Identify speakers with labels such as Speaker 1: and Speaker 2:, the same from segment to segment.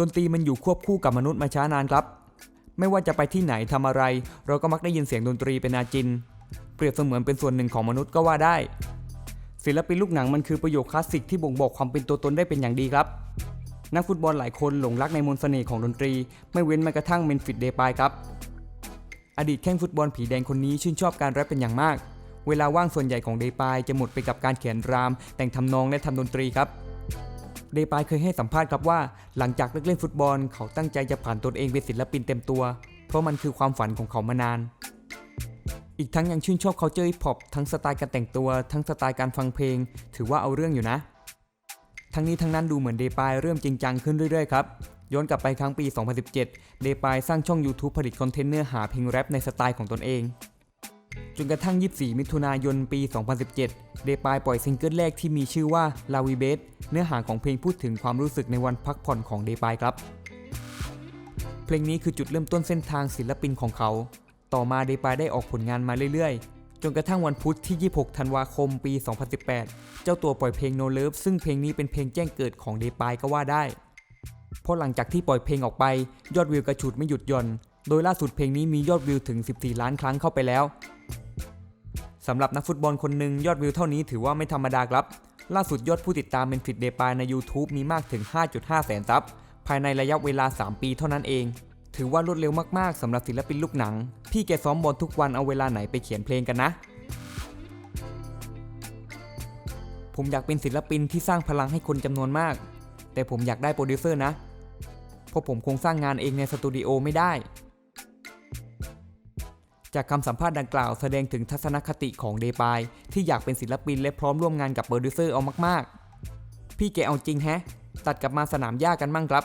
Speaker 1: ดนตรีมันอยู่ควบคู่กับมนุษย์มาช้านานครับ ไม่ว่าจะไปที่ไหนทำอะไร เราก็มักได้ยินเสียงดนตรีเป็นอาจิน เปรียบเสมือนเป็นส่วนหนึ่งของมนุษย์ก็ว่าได้ ศิลปินลูกหนังมันคือประโยคคลาสสิกที่บ่งบอกความเป็นตัวตนได้เป็นอย่างดีครับ นักฟุตบอลหลายคนหลงรักในมนต์เสน่ห์ของดนตรี ไม่เว้นแม้กระทั่งเมนฟิตเดปายครับอดีตแข้งฟุตบอลผีแดงคนนี้ชื่นชอบการแรปเป็นอย่างมาก เวลาว่างส่วนใหญ่ของเดปายจะหมดไปกับการเขียนราม แต่งทำนองและทำดนตรีครับ เดปายเคยให้สัมภาษณ์ครับว่า หลังจากเลิกเล่นฟุตบอล เขาตั้งใจจะผ่านตนเองเป็นศิลปินเต็มตัว เพราะมันคือความฝันของเขามานาน อีกทั้งยังชื่นชอบ culture hip hop ทั้งสไตล์การแต่งตัว ทั้งสไตล์การฟังเพลง ถือว่าเอาเรื่องอยู่นะ ทั้งนี้ทั้งนั้นดูเหมือนเดปายเริ่มจริงจังขึ้นเรื่อยๆครับย้อนกลับไปครั้งปี 2017 เดปายสร้างช่อง YouTube ผลิตคอนเทนต์เนื้อหาเพลงแรปในสไตล์ของตนเอง จนกระทั่ง 24 มิถุนายนปี 2017 เดปายปล่อยซิงเกิลแรกที่มีชื่อว่าลาวีเบสเนื้อหาของเพลงพูดถึงความรู้สึกในวันพักผ่อนของเดปายครับ เพลงนี้คือจุดเริ่มต้นเส้นทางศิลปินของเขา ต่อมาเดปายได้ออกผลงานมาเรื่อยๆ จนกระทั่งวันพุธที่ 26 ธันวาคมปี 2018 เจ้าตัวปล่อยเพลง No Love ซึ่งเพลงนี้เป็นเพลงแจ้งเกิดของเดปายก็ว่าได้เพราะหลังจากที่ปล่อยเพลงออกไป ยอดวิวกระฉูดไม่หยุดหย่อน โดยล่าสุดเพลงนี้มียอดวิวถึง 14 ล้านครั้งเข้าไปแล้ว สำหรับนักฟุตบอลคนหนึ่งยอดวิวเท่านี้ถือว่าไม่ธรรมดาครับ ล่าสุดยอดผู้ติดตามเป็นฟิตเดปายใน YouTube มีมากถึง 5.5 แสนซับ ภายในระยะเวลา 3 ปีเท่านั้นเอง ถือว่ารวดเร็วมากๆสำหรับศิลปินลูกหนัง พี่แกซ้อมบอลทุกวันเอาเวลาไหนไปเขียนเพลงกันนะ ผมอยากเป็นศิลปินที่สร้างพลังให้คนจำนวนมาก แต่ผมอยากได้โปรดิวเซอร์นะ เพราะผมคงสร้างงานเองในสตูดิโอไม่ได้ จากคำสัมภาษณ์ดังกล่าวแสดงถึงทัศนคติของเดปายที่อยากเป็นศิลปินและพร้อมร่วมงานกับโปรดิวเซอร์เอามากๆ พี่แกเอาจริงแฮะ ตัดกลับมาสนามหญ้ากันมั่งครับ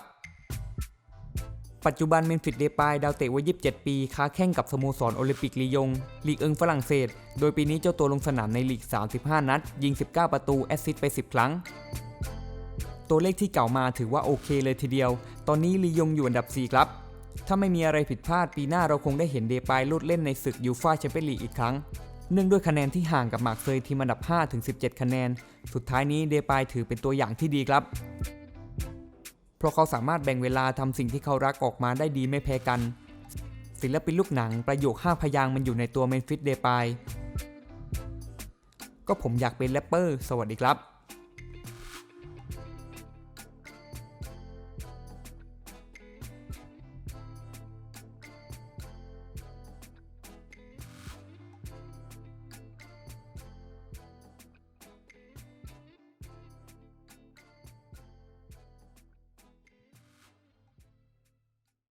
Speaker 1: ปัจจุบันเมนฟิตเดปายดาวเตะวัย 27 ปีค้าแข่งกับสโมสรโอลิมปิกลียง ลีกเอิงฝรั่งเศส โดยปีนี้เจ้าตัวลงสนามในลีก 35 นัด ยิง 19 ประตูแอสซิสต์ไป 10 ครั้งตัวเลขที่เก่ามาถือว่าโอเคเลยทีเดียว ตอนนี้ลียงอยู่อันดับ 4 ครับ ถ้าไม่มีอะไรผิดพลาดปีหน้าเราคงได้เห็นเดปายลุดเล่นในศึกยูฟ่าแชมเปี้ยนลีกอีกครั้ง เนื่องด้วยคะแนนที่ห่างกับหมากเซยทีมอันดับ 5 ถึง 17 คะแนน สุดท้ายนี้เดปายถือเป็นตัวอย่างที่ดีครับ เพราะเขาสามารถแบ่งเวลาทำสิ่งที่เขารักออกมาได้ดีไม่แพ้กัน ศิลปินลูกหนังประโยค 5 พยางมันอยู่ในตัวเมนฟิตเดปายก็ผมอยากเป็นแรปเปอร์ สวัสดีครับ